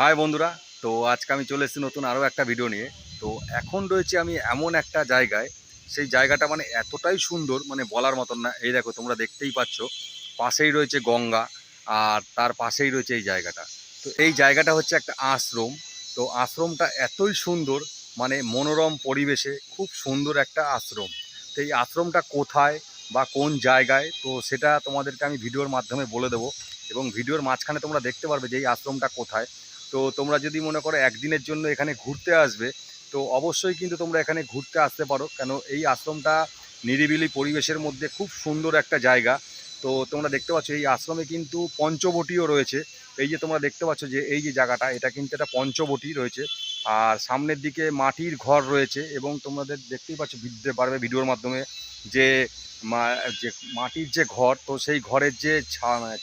High বন্ধুরা, তো আজকে আমি চলে এসেছি নতুন আরও একটা ভিডিও নিয়ে। তো এখন রয়েছে আমি এমন একটা জায়গায়, সেই জায়গাটা মানে এতটাই সুন্দর মানে বলার মতন না। এই দেখো, তোমরা দেখতেই পাচ্ছ, পাশেই রয়েছে গঙ্গা, আর তার পাশেই রয়েছে এই জায়গাটা। তো এই জায়গাটা হচ্ছে একটা আশ্রম। তো আশ্রমটা এতই সুন্দর মানে মনোরম পরিবেশে খুব সুন্দর একটা আশ্রম। তো এই আশ্রমটা কোথায় বা কোন জায়গায়, তো সেটা তোমাদেরকে আমি ভিডিওর মাধ্যমে বলে দেবো। এবং ভিডিওর মাঝখানে তোমরা দেখতে পারবে যে এই আশ্রমটা কোথায়। তো তোমরা যদি মনে করো একদিনের জন্য এখানে ঘুরতে আসবে, তো অবশ্যই কিন্তু তোমরা এখানে ঘুরতে আসতে পারো। কেন, এই আশ্রমটা নিরিবিলি পরিবেশের মধ্যে খুব সুন্দর একটা জায়গা। তো তোমরা দেখতে পাচ্ছ, এই আশ্রমে কিন্তু পঞ্চবটিও রয়েছে। এই যে তোমরা দেখতে পাচ্ছ যে এই যে জায়গাটা, এটা কিন্তু একটা পঞ্চবটি রয়েছে। আর সামনের দিকে মাটির ঘর রয়েছে এবং তোমাদের দেখতেই পাচ্ছ বুঝতে পারবে ভিডিওর মাধ্যমে যে যে মাটির যে ঘর, তো সেই ঘরের যে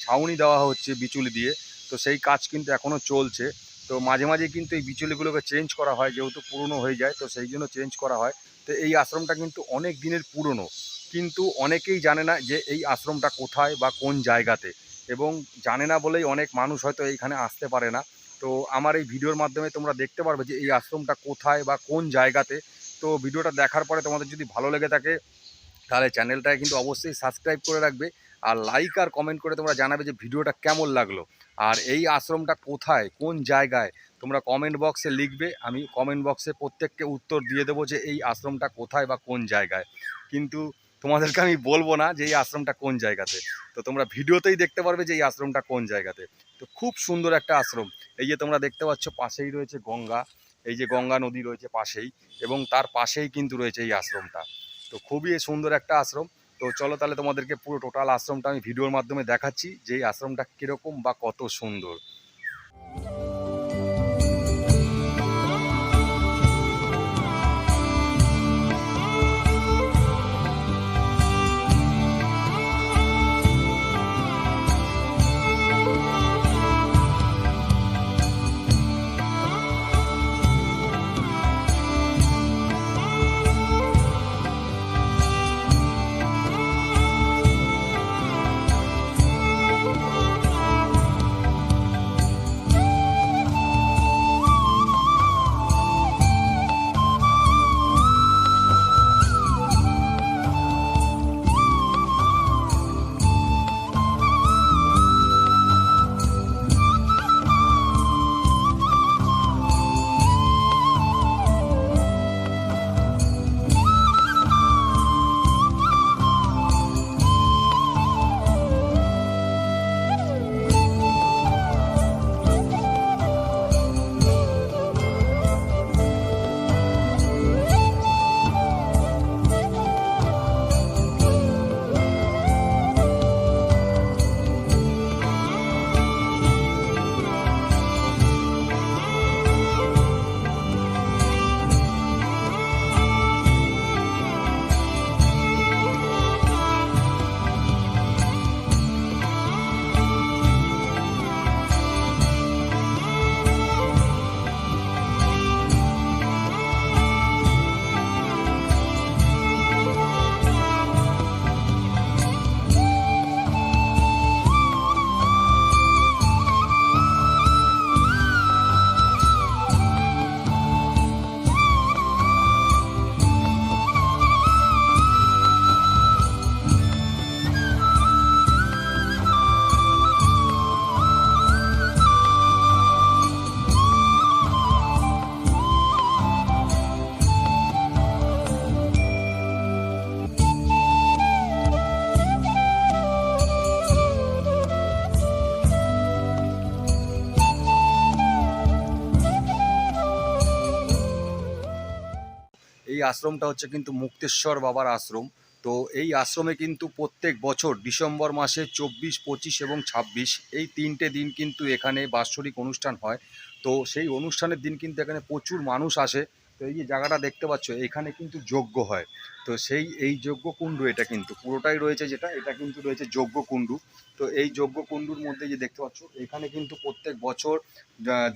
ছাউনি দেওয়া হচ্ছে বিচুলি দিয়ে, তো সেই কাজ কিন্তু এখনও চলছে। তো মাঝে মাঝে কিন্তু এই বিচুলিগুলোকে চেঞ্জ করা হয়, যেহেতু পুরনো হয়ে যায়, তো সেই জন্য চেঞ্জ করা হয়। তো এই আশ্রমটা কিন্তু অনেক দিনের পুরনো। কিন্তু অনেকেই জানে না যে এই আশ্রমটা কোথায় বা কোন জায়গাতে। এবং জানে না বলেই অনেক মানুষ হয়তো এইখানে আসতে পারে না। তো আমার এই ভিডিওর মাধ্যমে তোমরা দেখতে পারবে যে এই আশ্রমটা কোথায় বা কোন জায়গাতে। তো ভিডিওটা দেখার পরে তোমাদের যদি ভালো লেগে থাকে, তাহলে চ্যানেলটাকে কিন্তু অবশ্যই সাবস্ক্রাইব করে রাখবে। আর লাইক আর কমেন্ট করে তোমরা জানাবে যে ভিডিওটা কেমন লাগল। আর এই আশ্রমটা কোথায়? কোন জায়গায়? তোমরা কমেন্ট বক্সে লিখবে, আমি কমেন্ট বক্সে প্রত্যেককে উত্তর দিয়ে দেবো যে এই আশ্রমটা কোথায় বা কোন জায়গায়। কিন্তু তোমাদেরকে আমি বলব না যে এই আশ্রমটা কোন জায়গাতে। তো তোমরা ভিডিওতেই দেখতে পারবে যে এই আশ্রমটা কোন জায়গাতে। তো খুব সুন্দর একটা আশ্রম। এই যে তোমরা দেখতে পাচ্ছ, পাশেই রয়েছে গঙ্গা। এই যে গঙ্গা নদী রয়েছে পাশেই এবং তার পাশেই কিন্তু রয়েছে এই আশ্রমটা। তো খুবই সুন্দর একটা আশ্রম। তো চলো তাহলে তোমাদেরকে পুরো টোটাল আশ্রমটা আমি ভিডিওর মাধ্যমে দেখাচ্ছি যে এই আশ্রমটা কীরকম বা কত সুন্দর। আশ্রমটা হচ্ছে কিন্তু মুক্তেশ্বর বাবার আশ্রম। তো এই আশ্রমে কিন্তু প্রত্যেক বছর ডিসেম্বর মাসে চব্বিশ, পঁচিশ এবং ছাব্বিশ এই তিনটে দিন কিন্তু এখানে বাৎসরিক অনুষ্ঠান হয়। তো সেই অনুষ্ঠানের দিন কিন্তু এখানে প্রচুর মানুষ আসে। তো এই যে জায়গাটা দেখতে পাচ্ছ, এখানে কিন্তু যজ্ঞ হয়। তো সেই, এই যজ্ঞ কুণ্ডু এটা কিন্তু, পুরোটাই রয়েছে যেটা, এটা কিন্তু রয়েছে যজ্ঞ কুণ্ডু। তো এই যজ্ঞ কুণ্ডুর মধ্যে যে দেখতে পাচ্ছ, এখানে কিন্তু প্রত্যেক বছর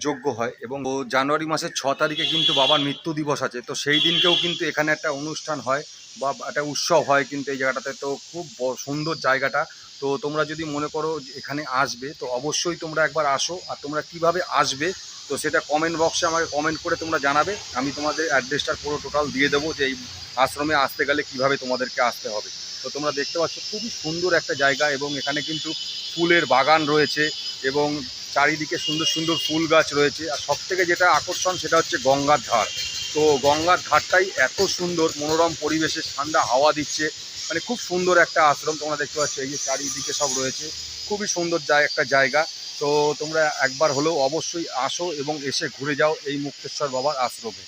যজ্ঞ হয় এবং জানুয়ারি মাসের ছ তারিখে কিন্তু বাবার মৃত্যু দিবস আছে। তো সেই দিনকেও কিন্তু এখানে একটা অনুষ্ঠান হয় বা একটা উৎসব হয় কিন্তু এই জায়গাটাতে। তো খুব সুন্দর জায়গাটা। তো তোমরা যদি মনে করো এখানে আসবে, তো অবশ্যই তোমরা একবার আসো। আর তোমরা কীভাবে আসবে, তো সেটা কমেন্ট বক্সে আমাকে কমেন্ট করে তোমরা জানাবে। আমি তোমাদের অ্যাড্রেসটার পুরো টোটাল দিয়ে দেবো যে এই আশ্রমে আসতে গেলে কীভাবে তোমাদেরকে আসতে হবে। তো তোমরা দেখতে পাচ্ছ, খুবই সুন্দর একটা জায়গা এবং এখানে কিন্তু ফুলের বাগান রয়েছে এবং চারিদিকে সুন্দর সুন্দর ফুল গাছ রয়েছে। আর সব থেকে যেটা আকর্ষণ সেটা হচ্ছে গঙ্গার ধার। তো গঙ্গার ধারটাই এত সুন্দর, মনোরম পরিবেশে ঠান্ডা হাওয়া দিচ্ছে। মানে খুব সুন্দর একটা আশ্রম তোমরা দেখতে পাচ্ছ, এই যে চারিদিকে সব রয়েছে। খুবই সুন্দর জায়, একটা জায়গা। তো তোমরা একবার হলেও অবশ্যই আসো এবং এসে ঘুরে যাও এই মুক্তেশ্বর বাবার আশ্রমে।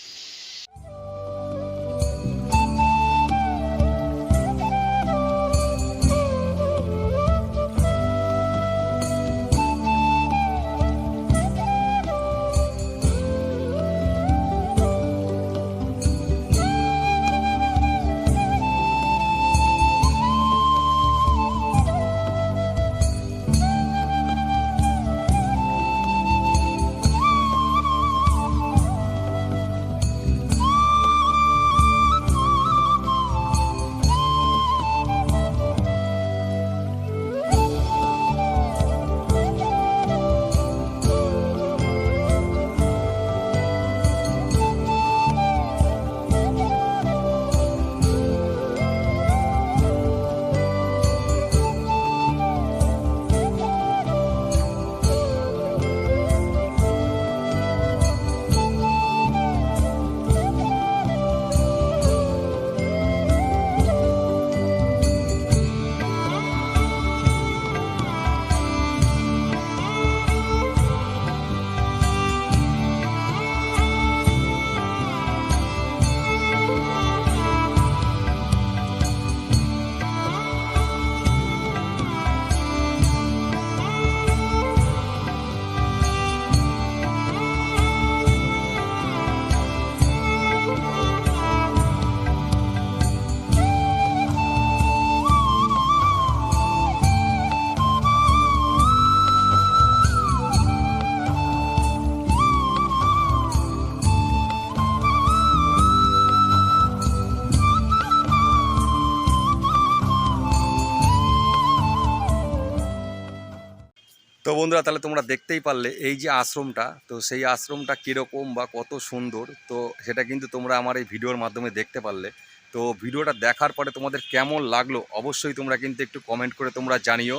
বন্ধুরা, তাহলে তোমরা দেখতেই পারলে এই যে আশ্রমটা। তো সেই আশ্রমটা কীরকম বা কত সুন্দর, তো সেটা কিন্তু তোমরা আমার এই ভিডিওর মাধ্যমে দেখতে পারলে। তো ভিডিওটা দেখার পরে তোমাদের কেমন লাগল, অবশ্যই তোমরা কিন্তু একটু কমেন্ট করে তোমরা জানিও।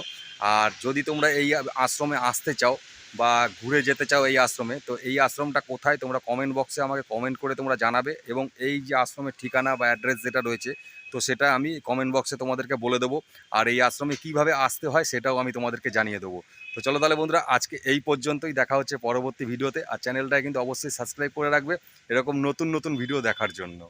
আর যদি তোমরা এই আশ্রমে আসতে চাও বা ঘুরে যেতে চাও এই আশ্রমে, তো এই আশ্রমটা কোথায় তোমরা কমেন্ট বক্সে আমাকে কমেন্ট করে তোমরা জানাবে। এবং এই যে আশ্রমের ঠিকানা বা অ্যাড্রেস যেটা রয়েছে তো সেটা আমি কমেন্ট বক্সে তোমাদেরকে বলে দেবো। আর এই আশ্রমে কীভাবে আসতে হয় সেটাও আমি তোমাদেরকে জানিয়ে দেবো। তো চলো তাহলে বন্ধুরা, আজকে এই পর্যন্তই। দেখা হচ্ছে পরবর্তী ভিডিওতে আর চ্যানেলটা কিন্তু অবশ্যই সাবস্ক্রাইব করে রাখবে। এরকম নতুন নতুন ভিডিও দেখার জন্য।